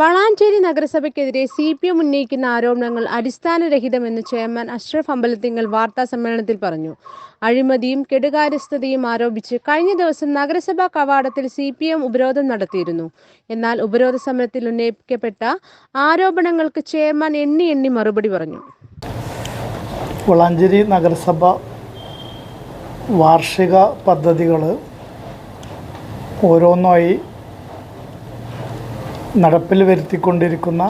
വളാഞ്ചേരി നഗരസഭയ്ക്കെതിരെ C P M ഉന്നയിക്കുന്ന ആരോപണങ്ങൾ അടിസ്ഥാനരഹിതമെന്ന് ചെയർമാൻ അഷ്റഫ് അമ്പലത്തിങ്കൽ വാർത്താ സമ്മേളനത്തിൽ പറഞ്ഞു. അഴിമതിയും കെടുകാര്യസ്ഥതയും ആരോപിച്ച് കഴിഞ്ഞ ദിവസം നഗരസഭാ കവാടത്തിൽ സി പി എം ഉപരോധം നടത്തിയിരുന്നു. എന്നാൽ ഉപരോധ സമരത്തിൽ ഉന്നയിക്കപ്പെട്ട ആരോപണങ്ങൾക്ക് ചെയർമാൻ എണ്ണി എണ്ണി മറുപടി പറഞ്ഞു. വളാഞ്ചേരി നഗരസഭ വാർഷിക പദ്ധതികൾ ഓരോന്നായി നടപ്പിൽ വരുത്തിക്കൊണ്ടിരിക്കുന്ന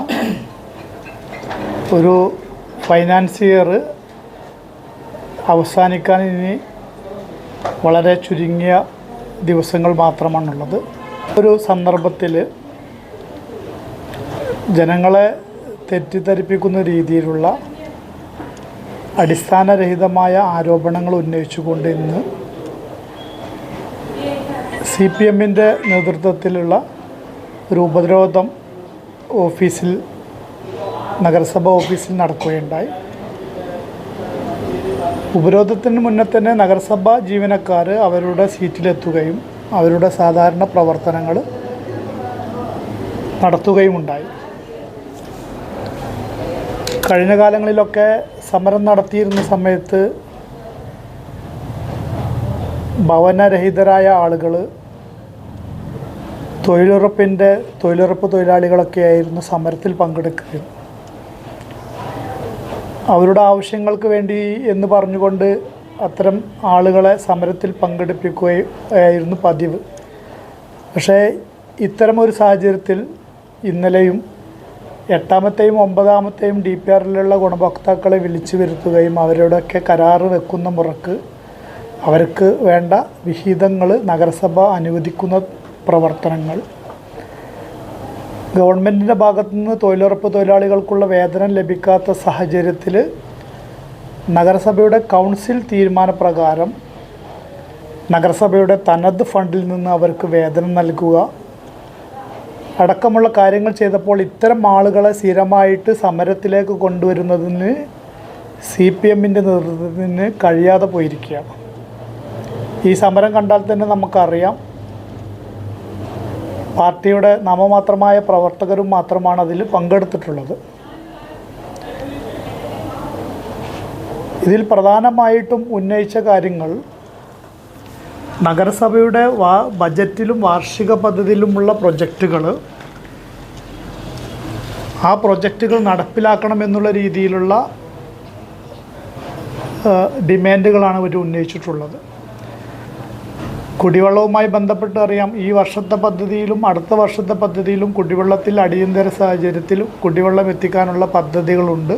ഒരു ഫൈനാൻസ് ഇയർ അവസാനിക്കാൻ ഇനി വളരെ ചുരുങ്ങിയ ദിവസങ്ങൾ മാത്രമാണുള്ളത്. ഒരു സന്ദർഭത്തിൽ ജനങ്ങളെ തെറ്റിദ്ധരിപ്പിക്കുന്ന രീതിയിലുള്ള അടിസ്ഥാനരഹിതമായ ആരോപണങ്ങൾ ഉന്നയിച്ചുകൊണ്ട് ഇന്ന് സി പി എമ്മിന്റെ നേതൃത്വത്തിലുള്ള ഒരു ഉപദ്രവം ഓഫീസിൽ നഗരസഭ ഓഫീസിൽ നടക്കുകയുണ്ടായി. ഉപരോധത്തിന് മുന്നേ തന്നെ നഗരസഭ ജീവനക്കാർ അവരുടെ സീറ്റിലെത്തുകയും അവരുടെ സാധാരണ പ്രവർത്തനങ്ങൾ നടത്തുകയുമുണ്ടായി. കഴിഞ്ഞ കാലങ്ങളിലൊക്കെ സമരം നടത്തിയിരുന്ന സമയത്ത് ഭവനരഹിതരായ ആളുകൾ തൊഴിലുറപ്പിന്റെ തൊഴിലുറപ്പ് തൊഴിലാളികളൊക്കെ ആയിരുന്നു സമരത്തിൽ പങ്കെടുക്കുകയും അവരുടെ ആവശ്യങ്ങൾക്ക് വേണ്ടി എന്ന് പറഞ്ഞുകൊണ്ട് അത്തരം ആളുകളെ സമരത്തിൽ പങ്കെടുപ്പിക്കുകയായിരുന്നു പതിവ്. പക്ഷേ ഇത്തരമൊരു സാഹചര്യത്തിൽ ഇന്നലെയും എട്ടാമത്തെയും ഒമ്പതാമത്തെയും ഡി പി ആറിലുള്ള ഗുണഭോക്താക്കളെ വിളിച്ചു വരുത്തുകയും അവരോടൊക്കെ കരാറ് വെക്കുന്ന മുറക്ക് അവർക്ക് വേണ്ട വിഹിതങ്ങൾ നഗരസഭ അനുവദിക്കുന്ന പ്രവർത്തനങ്ങൾ. ഗവൺമെന്റിന്റെ ഭാഗത്തു നിന്ന് തൊഴിലുറപ്പ് തൊഴിലാളികൾക്കുള്ള വേതനം ലഭിക്കാത്ത സാഹചര്യത്തിൽ നഗരസഭയുടെ കൗൺസിൽ തീരുമാനപ്രകാരം നഗരസഭയുടെ തനത് ഫണ്ടിൽ നിന്ന് അവർക്ക് വേതനം നൽകുക. അടക്കമുള്ള കാര്യങ്ങൾ ചെയ്തപ്പോൾ ഇത്തരം ആളുകളെ സ്ഥിരമായിട്ട് സമരത്തിലേക്ക് കൊണ്ടുവരുന്നതിന് സി പി എമ്മിന്റെ നേതൃത്വത്തിന് കഴിയാതെ പോയിരിക്കുകയാണ്. ഈ സമരം കണ്ടാൽ തന്നെ നമുക്കറിയാം പാർട്ടിയുടെ നാമമാത്രമായ പ്രവർത്തകരും മാത്രമാണ് അതിൽ പങ്കെടുത്തിട്ടുള്ളത്. ഇതിൽ പ്രധാനമായിട്ടും ഉന്നയിച്ച കാര്യങ്ങൾ നഗരസഭയുടെ വാ ബജറ്റിലും വാർഷിക പദ്ധതിയിലുമുള്ള പ്രൊജക്റ്റുകൾ ആ പ്രൊജക്റ്റുകൾ നടപ്പിലാക്കണമെന്നുള്ള രീതിയിലുള്ള ഡിമാൻഡുകളാണ് അവർ ഉന്നയിച്ചിട്ടുള്ളത്. കുടിവെള്ളവുമായി ബന്ധപ്പെട്ട് അറിയാം. ഈ വർഷത്തെ പദ്ധതിയിലും അടുത്ത വർഷത്തെ പദ്ധതിയിലും കുടിവെള്ളത്തിൽ അടിയന്തര സാഹചര്യത്തിൽ കുടിവെള്ളം എത്തിക്കാനുള്ള പദ്ധതികളുണ്ട്.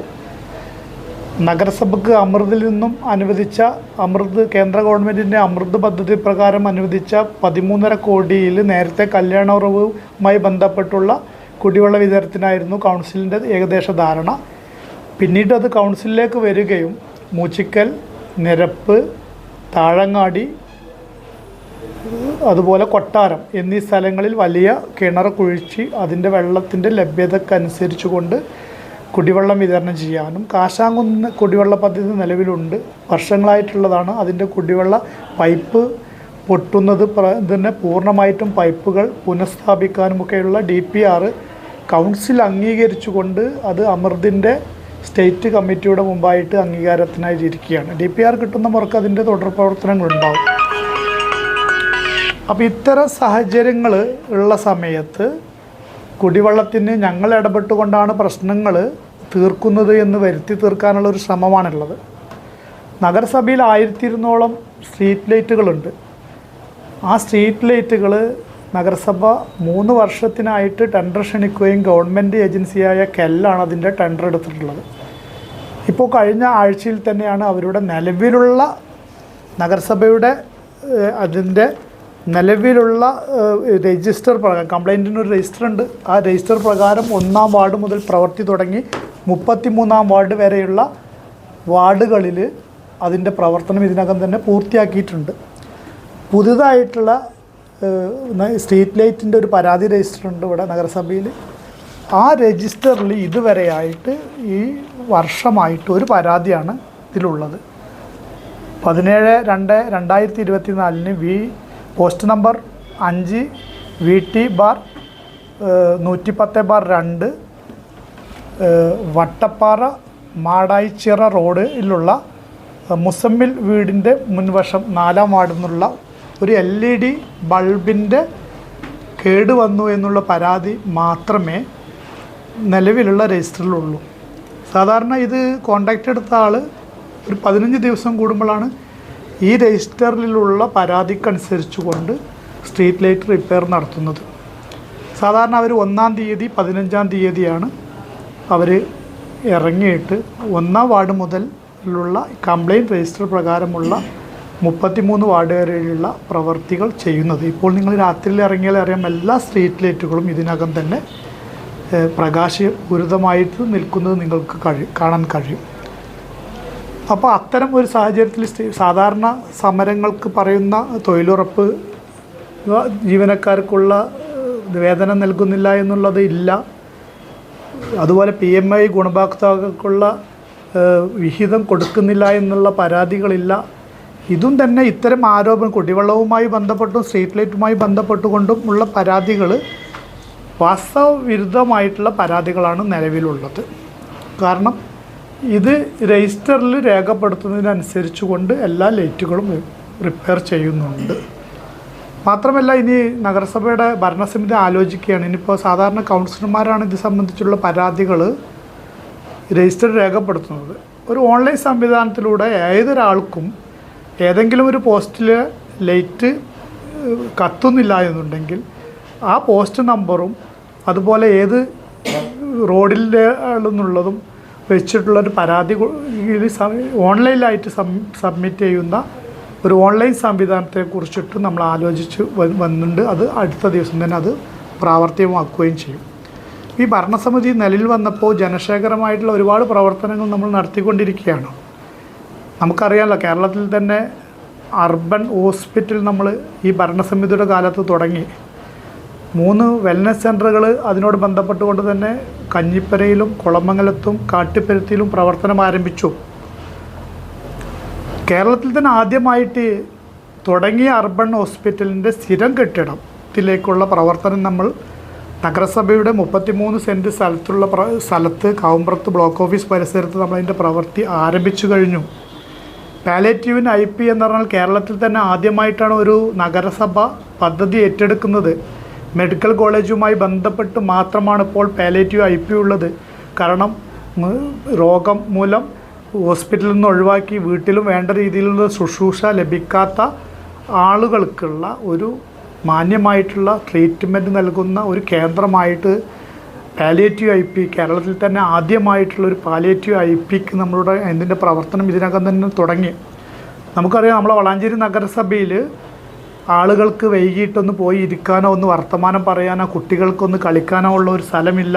നഗരസഭയ്ക്ക് അമൃതിൽ നിന്നും അനുവദിച്ച അമൃത് കേന്ദ്ര ഗവൺമെന്റിന്റെ അമൃത് പദ്ധതി പ്രകാരം അനുവദിച്ച പതിമൂന്നര കോടിയിൽ നേരത്തെ കല്യാണറവുമായി ബന്ധപ്പെട്ടുള്ള കുടിവെള്ള വിതരണത്തിനായിരുന്നു കൗൺസിലിന്റെ ഏകദേശ ധാരണ. പിന്നീട് അത് കൗൺസിലിലേക്ക് വരികയും മൂച്ചിക്കൽ നിരപ്പ് താഴങ്ങാടി അതുപോലെ കൊട്ടാരം എന്നീ സ്ഥലങ്ങളിൽ വലിയ കിണർ കുഴിച്ച് അതിന്റെ വെള്ളത്തിന്റെ ലഭ്യതക്കനുസരിച്ച് കൊണ്ട് കുടിവെള്ളം വിതരണം ചെയ്യാനും കാശാങ്കുന്ന് കുടിവെള്ള പദ്ധതി നിലവിലുണ്ട്. വർഷങ്ങളായിട്ടുള്ളതാണ് അതിന്റെ കുടിവെള്ള പൈപ്പ് പൊട്ടുന്നത്. തന്നെ പൂർണമായിട്ടും പൈപ്പുകൾ പുനഃസ്ഥാപിക്കാനുമൊക്കെയുള്ള ഡി പി ആർ കൗൺസിൽ അംഗീകരിച്ചുകൊണ്ട് അത് അമൃതിന്റെ സ്റ്റേറ്റ് കമ്മിറ്റിയുടെ മുമ്പായിട്ട് അംഗീകാരത്തിനായി ഇരിക്കുകയാണ്. ഡി പി ആർ കിട്ടുന്ന മുറക്ക് അതിന്റെ തുടർ പ്രവർത്തനങ്ങളുണ്ടാവും. അപ്പോൾ ഇത്തരം സാഹചര്യങ്ങൾ ഉള്ള സമയത്ത് കുടിവെള്ളത്തിന് ഞങ്ങൾ ഇടപെട്ടുകൊണ്ടാണ് പ്രശ്നങ്ങൾ തീർക്കുന്നത് എന്ന് വരുത്തി തീർക്കാനുള്ള ഒരു ശ്രമമാണുള്ളത്. നഗരസഭയിൽ ആയിരത്തി ഇരുന്നോളം സ്ട്രീറ്റ് ലൈറ്റുകളുണ്ട്. ആ സ്ട്രീറ്റ് ലൈറ്റുകൾ നഗരസഭ മൂന്ന് വർഷത്തിനായിട്ട് ടെൻഡർ ക്ഷണിക്കുകയും ഗവൺമെന്റ് ഏജൻസിയായ കെല്ലാണ് അതിന്റെ ടെൻഡർ എടുത്തിട്ടുള്ളത്. ഇപ്പോൾ കഴിഞ്ഞ ആഴ്ചയിൽ തന്നെയാണ് അവരുടെ നിലവിലുള്ള നഗരസഭയുടെ അതിന്റെ നിലവിലുള്ള രജിസ്റ്റർ പ്രകാരം കംപ്ലൈന്റിന് ഒരു രജിസ്റ്റർ ഉണ്ട്. ആ രജിസ്റ്റർ പ്രകാരം ഒന്നാം വാർഡ് മുതൽ പ്രവൃത്തി തുടങ്ങി മുപ്പത്തി മൂന്നാം വാർഡ് വരെയുള്ള വാർഡുകളിൽ അതിന്റെ പ്രവർത്തനം ഇതിനകം തന്നെ പൂർത്തിയാക്കിയിട്ടുണ്ട്. പുതുതായിട്ടുള്ള സ്ട്രീറ്റ് ലൈറ്റിന്റെ ഒരു പരാതി രജിസ്റ്റർ ഉണ്ട് ഇവിടെ നഗരസഭയിൽ ആ രജിസ്റ്ററിൽ ഇതുവരെയായിട്ട് ഈ വർഷമായിട്ട് ഒരു പരാതിയാണ് ഇതിലുള്ളത്. പതിനേഴ് രണ്ട് രണ്ടായിരത്തി ഇരുപത്തി നാലിന് വി പോസ്റ്റ് നമ്പർ അഞ്ച് വി ടി ബാർ നൂറ്റി പത്ത് ബാർ രണ്ട് വട്ടപ്പാറ മാടായിച്ചിറ റോഡിലുള്ള മുസമ്മിൽ വീടിന്റെ മുൻവശം നാലാം വാർഡിൽ നിന്നുള്ള ഒരു എൽ ഇ ഡി ബൾബിന്റെ കേട് വന്നു എന്നുള്ള പരാതി മാത്രമേ നിലവിലുള്ള രജിസ്റ്ററിലുള്ളൂ സാധാരണ ഇത് കോണ്ടാക്റ്റ് എടുത്ത ആൾ ഒരു പതിനഞ്ച് ദിവസം കൂടുമ്പോഴാണ് ഈ രജിസ്റ്ററിലുള്ള പരാതിക്കനുസരിച്ച് കൊണ്ട് സ്ട്രീറ്റ് ലൈറ്റ് റിപ്പയർ നടത്തുന്നത്. സാധാരണ അവർ ഒന്നാം തീയതി പതിനഞ്ചാം തീയതിയാണ് അവർ ഇറങ്ങിയിട്ട് ഒന്നാം വാർഡ് മുതലുള്ള കംപ്ലയിന്റ് രജിസ്റ്റർ പ്രകാരമുള്ള മുപ്പത്തിമൂന്ന് വാർഡ് വരെയുള്ള പ്രവർത്തികൾ ചെയ്യുന്നത്. ഇപ്പോൾ നിങ്ങൾ രാത്രിയിൽ ഇറങ്ങിയാൽ അറിയാം എല്ലാ സ്ട്രീറ്റ് ലൈറ്റുകളും ഇതിനകം തന്നെ പ്രകാശ പ്രകാശപൂരിതമായിട്ട് നിൽക്കുന്നത് നിങ്ങൾക്ക് കഴി കാണാൻ കഴിയും. അപ്പോൾ അത്തരം ഒരു സാഹചര്യത്തിൽ സാധാരണ സമരങ്ങൾക്ക് പറയുന്ന തൊഴിലുറപ്പ് ജീവനക്കാർക്കുള്ള വേതനം നൽകുന്നില്ല എന്നുള്ളത് ഇല്ല. അതുപോലെ പി എം ഐ ഗുണഭോക്താക്കൾക്കുള്ള വിഹിതം കൊടുക്കുന്നില്ല എന്നുള്ള പരാതികളില്ല. ഇതും തന്നെ ഇത്തരം ആരോപണം കുടിവെള്ളവുമായി ബന്ധപ്പെട്ടും സ്ട്രീറ്റ് ലൈറ്റുമായി ബന്ധപ്പെട്ടുകൊണ്ടും ഉള്ള പരാതികൾ വാസ്തവ വിരുദ്ധമായിട്ടുള്ള പരാതികളാണ് നിലവിലുള്ളത്. കാരണം ഇത് രജിസ്റ്ററിൽ രേഖപ്പെടുത്തുന്നതിനനുസരിച്ച് കൊണ്ട് എല്ലാ ലൈറ്റുകളും റിപ്പയർ ചെയ്യുന്നുണ്ട്. മാത്രമല്ല ഇനി നഗരസഭയുടെ ഭരണസമിതി ആലോചിക്കുകയാണ്. ഇനിയിപ്പോൾ സാധാരണ കൗൺസിലർമാരാണ് ഇത് സംബന്ധിച്ചുള്ള പരാതികൾ രജിസ്റ്റർ രേഖപ്പെടുത്തുന്നത്. ഒരു ഓൺലൈൻ സംവിധാനത്തിലൂടെ ഏതൊരാൾക്കും ഏതെങ്കിലും ഒരു പോസ്റ്റിൽ ലൈറ്റ് കത്തുന്നില്ല എന്നുണ്ടെങ്കിൽ ആ പോസ്റ്റ് നമ്പറും അതുപോലെ ഏത് റോഡിലെ ആണെന്നുള്ളതും വെച്ചിട്ടുള്ളൊരു പരാതി ഓൺലൈനിലായിട്ട് സബ്മിറ്റ് ചെയ്യുന്ന ഒരു ഓൺലൈൻ സംവിധാനത്തെ കുറിച്ചിട്ട് നമ്മൾ ആലോചിച്ച് വന്നിട്ടുണ്ട്. അത് അടുത്ത ദിവസം തന്നെ അത് പ്രാവർത്തികമാക്കുകയും ചെയ്യും. ഈ ഭരണസമിതി നിലയിൽ വന്നപ്പോൾ ജനശേഖരമായിട്ടുള്ള ഒരുപാട് പ്രവർത്തനങ്ങൾ നമ്മൾ നടത്തിക്കൊണ്ടിരിക്കുകയാണ്. നമുക്കറിയാമല്ലോ കേരളത്തിൽ തന്നെ അർബൻ ഹോസ്പിറ്റൽ നമ്മൾ ഈ ഭരണസമിതിയുടെ കാലത്ത് തുടങ്ങി. മൂന്ന് വെൽനസ് സെന്ററുകൾ അതിനോട് ബന്ധപ്പെട്ടുകൊണ്ട് തന്നെ കഞ്ഞിപ്പരയിലും കുളമംഗലത്തും കാട്ടിപ്പരുത്തിയിലും പ്രവർത്തനം ആരംഭിച്ചു. കേരളത്തിൽ തന്നെ ആദ്യമായിട്ട് തുടങ്ങിയ അർബൺ ഹോസ്പിറ്റലിന്റെ സ്ഥിരം കെട്ടിടത്തിലേക്കുള്ള പ്രവർത്തനം നമ്മൾ നഗരസഭയുടെ മുപ്പത്തിമൂന്ന് സെന്റ് സ്ഥലത്തുള്ള പ്ര സ്ഥലത്ത് കാവുമ്പുറത്ത് ബ്ലോക്ക് ഓഫീസ് പരിസരത്ത് നമ്മളതിന്റെ പ്രവൃത്തി ആരംഭിച്ചു കഴിഞ്ഞു. പാലേറ്റീവിന് ഐ പി എന്ന് പറഞ്ഞാൽ കേരളത്തിൽ തന്നെ ആദ്യമായിട്ടാണ് ഒരു നഗരസഭ പദ്ധതി ഏറ്റെടുക്കുന്നത്. മെഡിക്കൽ കോളേജുമായി ബന്ധപ്പെട്ട് മാത്രമാണ് ഇപ്പോൾ പാലേറ്റീവ് ഐ പി ഉള്ളത്. കാരണം രോഗം മൂലം ഹോസ്പിറ്റലിൽ നിന്ന് ഒഴിവാക്കി വീട്ടിലും വേണ്ട രീതിയിലുള്ള ശുശ്രൂഷ ലഭിക്കാത്ത ആളുകൾക്കുള്ള ഒരു മാന്യമായിട്ടുള്ള ട്രീറ്റ്മെന്റ് നൽകുന്ന ഒരു കേന്ദ്രമായിട്ട് പാലിയേറ്റീവ് ഐ പി കേരളത്തിൽ തന്നെ ആദ്യമായിട്ടുള്ള ഒരു പാലിയേറ്റീവ് ഐ പിക്ക് നമ്മളുടെ ഇതിന്റെ പ്രവർത്തനം ഇതിനകം തന്നെ തുടങ്ങി. നമുക്കറിയാം നമ്മളെ വളാഞ്ചേരി നഗരസഭയിൽ ആളുകൾക്ക് വൈകിട്ടൊന്ന് പോയി ഇരിക്കാനോ ഒന്ന് വർത്തമാനം പറയാനോ കുട്ടികൾക്കൊന്ന് കളിക്കാനോ ഉള്ള ഒരു സ്ഥലമില്ല.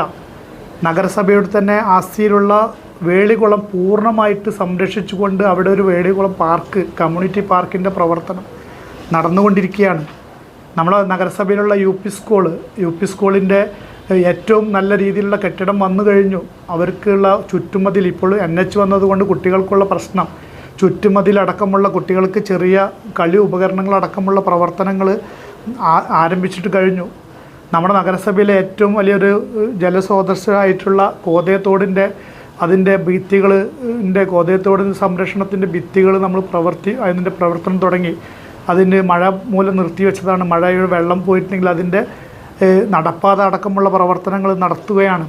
നഗരസഭയുടെ തന്നെ ആസ്തിയിലുള്ള വേളികുളം പൂർണമായിട്ട് സംരക്ഷിച്ചുകൊണ്ട് അവിടെ ഒരു വേളികുളം പാർക്ക് കമ്മ്യൂണിറ്റി പാർക്കിന്റെ പ്രവർത്തനം നടന്നുകൊണ്ടിരിക്കുകയാണ്. നമ്മളെ നഗരസഭയിലുള്ള U P school U P സ്കൂളിന്റെ ഏറ്റവും നല്ല രീതിയിലുള്ള കെട്ടിടം വന്നു കഴിഞ്ഞു. അവർക്കുള്ള ചുറ്റുമതിൽ ഇപ്പോൾ എൻ എച്ച് വന്നതുകൊണ്ട് കുട്ടികൾക്കുള്ള പ്രശ്നം ചുറ്റുമതിലടക്കമുള്ള കുട്ടികൾക്ക് ചെറിയ കളി ഉപകരണങ്ങളടക്കമുള്ള പ്രവർത്തനങ്ങൾ ആരംഭിച്ചിട്ട് കഴിഞ്ഞു. നമ്മുടെ നഗരസഭയിലെ ഏറ്റവും വലിയൊരു ജലസ്രോതസ്സായിട്ടുള്ള കോതയത്തോടിന്റെ അതിന്റെ ഭിത്തികൾ കോതയത്തോടിന്റെ സംരക്ഷണത്തിന്റെ ഭിത്തികൾ നമ്മൾ പ്രവർത്തി അതിന്റെ പ്രവർത്തനം തുടങ്ങി. അതിന്റെ മഴ മൂലം നിർത്തിവെച്ചതാണ്. മഴയുടെ വെള്ളം പോയിട്ടുണ്ടെങ്കിൽ അതിന്റെ നടപ്പാത അടക്കമുള്ള പ്രവർത്തനങ്ങൾ നടത്തുകയാണ്.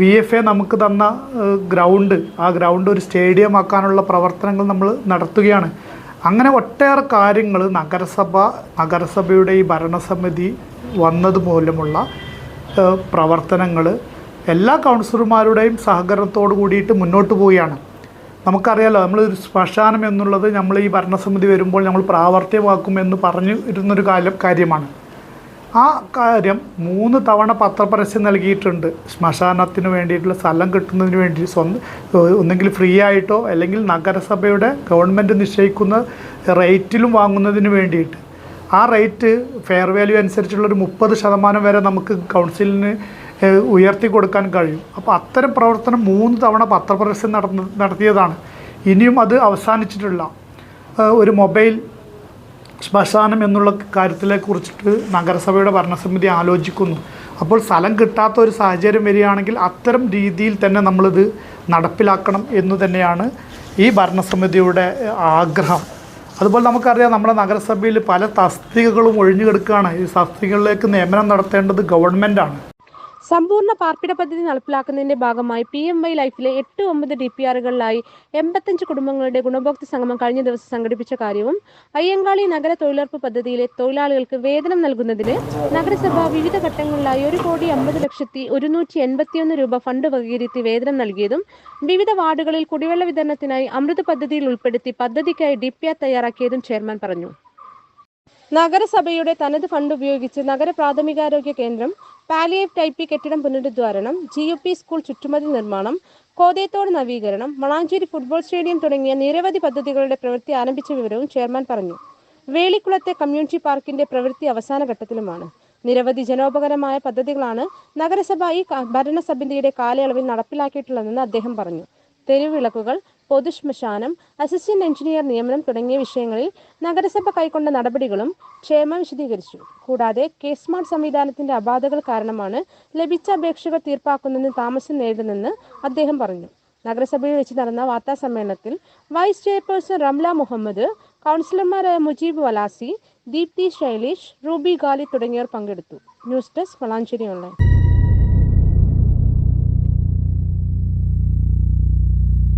വി എഫ് എ നമുക്ക് തന്ന ഗ്രൗണ്ട് ആ ഗ്രൗണ്ട് ഒരു സ്റ്റേഡിയം ആക്കാനുള്ള പ്രവർത്തനങ്ങൾ നമ്മൾ നടത്തുകയാണ്. അങ്ങനെ ഒട്ടേറെ കാര്യങ്ങൾ നഗരസഭ നഗരസഭയുടെ ഈ ഭരണസമിതി വന്നത് മൂലമുള്ള പ്രവർത്തനങ്ങൾ എല്ലാ കൗൺസിലർമാരുടെയും സഹകരണത്തോട് കൂടിയിട്ട് മുന്നോട്ട് പോവുകയാണ്. നമുക്കറിയാലോ നമ്മൾ ഒരു ശ്മശാനം എന്നുള്ളത് നമ്മൾ ഈ ഭരണസമിതി വരുമ്പോൾ നമ്മൾ പ്രാവർത്തികമാക്കുമെന്ന് പറഞ്ഞു ഇരുന്നൊരു കാലം കാര്യമാണ്. ആ കാര്യം മൂന്ന് തവണ പത്രപരസ്യം നൽകിയിട്ടുണ്ട്. ശ്മശാനത്തിന് വേണ്ടിയിട്ടുള്ള സ്ഥലം കിട്ടുന്നതിന് വേണ്ടി സ്വന്തം ഒന്നെങ്കിൽ ഫ്രീ ആയിട്ടോ അല്ലെങ്കിൽ നഗരസഭയുടെ ഗവൺമെന്റ് നിശ്ചയിക്കുന്ന റേറ്റിലും വാങ്ങുന്നതിന് വേണ്ടിയിട്ട്. ആ റേറ്റ് ഫെയർ വാല്യൂ അനുസരിച്ചുള്ളൊരു മുപ്പത് ശതമാനം വരെ നമുക്ക് കൗൺസിലിന് ഉയർത്തി കൊടുക്കാൻ കഴിയും. അപ്പോൾ അത്തരം പ്രവർത്തനം മൂന്ന് തവണ പത്രപരസ്യം നടന്ന നടത്തിയതാണ്. ഇനിയും അത് അവസാനിച്ചിട്ടുള്ള ഒരു മൊബൈൽ ശ്മശാനം എന്നുള്ള കാര്യത്തിലെ കുറിച്ചിട്ട് നഗരസഭയുടെ ഭരണസമിതി ആലോചിക്കുന്നു. അപ്പോൾ സ്ഥലം കിട്ടാത്ത ഒരു സാഹചര്യം വരികയാണെങ്കിൽ അത്തരം രീതിയിൽ തന്നെ നമ്മളിത് നടപ്പിലാക്കണം എന്നു തന്നെയാണ് ഈ ഭരണസമിതിയുടെ ആഗ്രഹം. അതുപോലെ നമുക്കറിയാം നമ്മുടെ നഗരസഭയിൽ പല തസ്തികകളും ഒഴിഞ്ഞു കിടക്കുകയാണ് ഈ തസ്തികകളിലേക്ക് നിയമനം നടത്തേണ്ടത് ഗവൺമെന്റാണ്. സമ്പൂർണ പാർപ്പിട പദ്ധതി നടപ്പിലാക്കുന്നതിന്റെ ഭാഗമായി പി എം വൈ ലൈഫിലെ എട്ട് ഒമ്പത് ഡി പി ആറുകളിലായി എൺപത്തഞ്ച് കുടുംബങ്ങളുടെ ഗുണഭോക്തൃ സംഗമം കഴിഞ്ഞ ദിവസം സംഘടിപ്പിച്ച കാര്യവും അയ്യങ്കാളി നഗര തൊഴിലുറപ്പ് പദ്ധതിയിലെ തൊഴിലാളികൾക്ക് വേതനം നൽകുന്നതിന് നഗരസഭ വിവിധ ഘട്ടങ്ങളിലായി ഒരു കോടി അമ്പത് ലക്ഷത്തി ഒരുന്നൂറ്റി എൺപത്തിയൊന്ന് രൂപ ഫണ്ട് വകയിരുത്തി വേതനം നൽകിയതും വിവിധ വാർഡുകളിൽ കുടിവെള്ള വിതരണത്തിനായി അമൃത് പദ്ധതിയിൽ ഉൾപ്പെടുത്തി പദ്ധതിക്കായി ഡി പി ആർ തയ്യാറാക്കിയതും ചെയർമാൻ പറഞ്ഞു. നഗരസഭയുടെ തനത് ഫണ്ട് ഉപയോഗിച്ച് നഗര പ്രാഥമികാരോഗ്യ കേന്ദ്രം പാലിയേവ് ടൈപ്പി കെട്ടിടം പുനരുദ്ധാരണം ജി യു പി സ്കൂൾ ചുറ്റുമതി നിർമ്മാണം കോതേത്തോട് നവീകരണം വളാഞ്ചേരി ഫുട്ബോൾ സ്റ്റേഡിയം തുടങ്ങിയ നിരവധി പദ്ധതികളുടെ പ്രവൃത്തി ആരംഭിച്ച വിവരവും ചെയർമാൻ പറഞ്ഞു. വേളിക്കുളത്തെ കമ്മ്യൂണിറ്റി പാർക്കിന്റെ പ്രവൃത്തി അവസാന ഘട്ടത്തിലുമാണ്. നിരവധി ജനോപകരമായ പദ്ധതികളാണ് നഗരസഭ ഈ ഭരണസമിതിയുടെ കാലയളവിൽ നടപ്പിലാക്കിയിട്ടുള്ളതെന്ന് അദ്ദേഹം പറഞ്ഞു. തെരുവിളക്കുകൾ പൊതുശ്മശാനം അസിസ്റ്റന്റ് എഞ്ചിനീയർ നിയമനം തുടങ്ങിയ വിഷയങ്ങളിൽ നഗരസഭ കൈക്കൊണ്ട നടപടികളും ക്ഷേമ വിശദീകരിച്ചു. കൂടാതെ കെ സ്മാർട്ട് സംവിധാനത്തിന്റെ അപാധകൾ കാരണമാണ് ലഭിച്ച അപേക്ഷകൾ തീർപ്പാക്കുന്നതിന് താമസം നേരിടുന്നെന്ന് അദ്ദേഹം പറഞ്ഞു. നഗരസഭയിൽ വെച്ച് നടന്ന വാർത്താ സമ്മേളനത്തിൽ വൈസ് ചെയർപേഴ്സൺ റംല മുഹമ്മദ് കൗൺസിലർമാരായ മുജീബ് വലാസി ദീപ്തി ശൈലേഷ് റൂബി ഗാലി തുടങ്ങിയവർ പങ്കെടുത്തു. News desk Valanchery online.